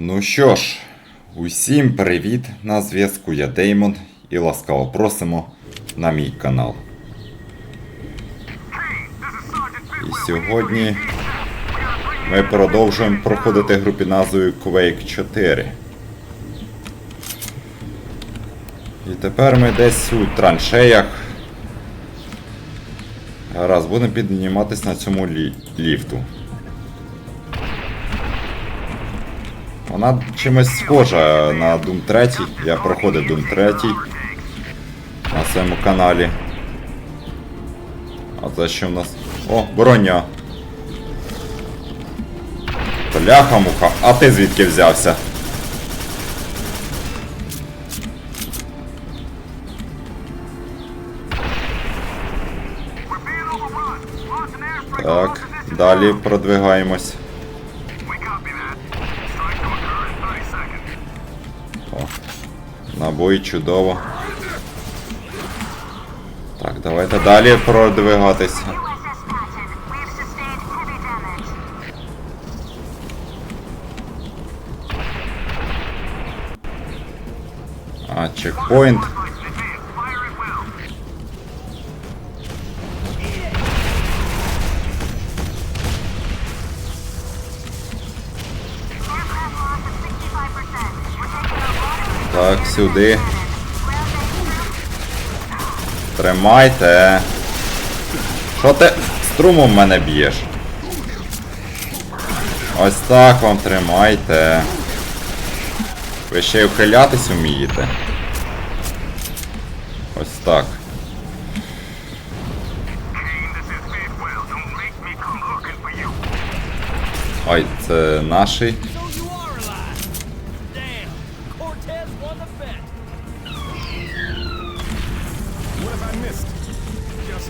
Ну що ж, усім привіт! На зв'язку я Деймон і ласкаво просимо на мій канал. І сьогодні ми продовжуємо проходити гру під назвою Quake 4. І тепер ми десь у траншеях. Гаразд, будемо підніматись на цьому лі- ліфту. Вона чимось схожа на Doom 3. Я проходив Doom 3 на своєму каналі. А це що в нас? О, броня. Бляха муха, а ти звідки взявся? Так, далі продвигаємось. О, набой чудово. Так, давайте далі продвигатися. А, чекпоінт. Так, сюди. Тримайте. Що ти струмом мене б'єш? Ось так вам тримайте. Ви ще й ухилятись вмієте. Ось так. Ой, це наший.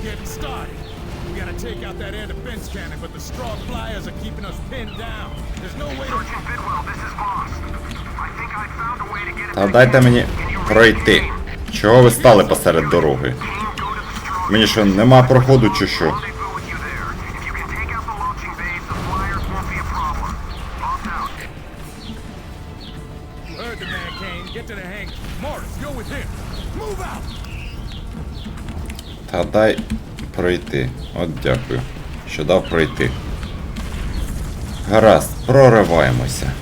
Getting started. We gotta take out that air defense cannon, but the straw flyers are keeping us pinned down. There's no way to. Sergeant Bidwell, this is Boss. I think I found a way to get... Та дайте мені пройти. Чого ви стали посеред дороги? Мені що, нема проходу чи що? Heard the man, Kane. Get to the hangar. Morris, you're with him. Move out! Та дай пройти. От дякую, що дав пройти. Гаразд, прориваємося.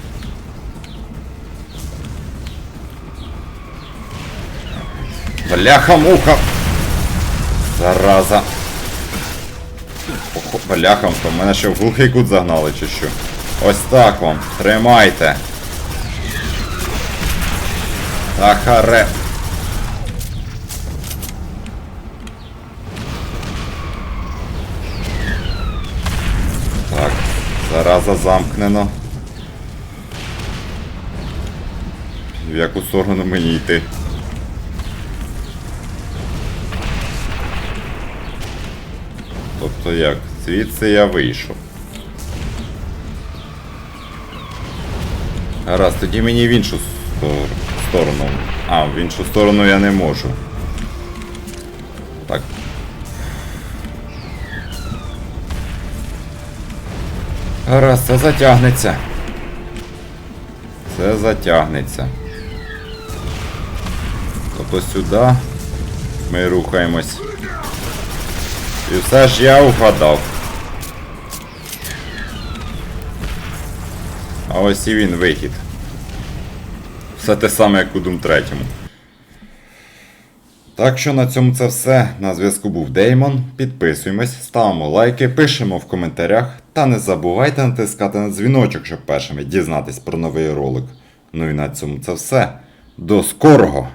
Бляха-муха! Зараза. Охо, бляхамка, мене ще в глухий кут загнали чи що. Ось так вам. Тримайте. Ахаре. Зараза замкнено. В яку сторону мені йти? Тобто як? Звідси я вийшов. Гаразд, тоді мені в іншу сторону. А, в іншу сторону я не можу. Гаразд, це затягнеться. Це затягнеться. Тобто сюди ми рухаємось. І все ж я угадав. А ось і він вихід. Все те саме, як у Doom 3. Так що на цьому це все. На зв'язку був Деймон. Підписуємось, ставимо лайки, пишемо в коментарях та не забувайте натискати на дзвіночок, щоб першими дізнатись про новий ролик. Ну і на цьому це все. До скорого!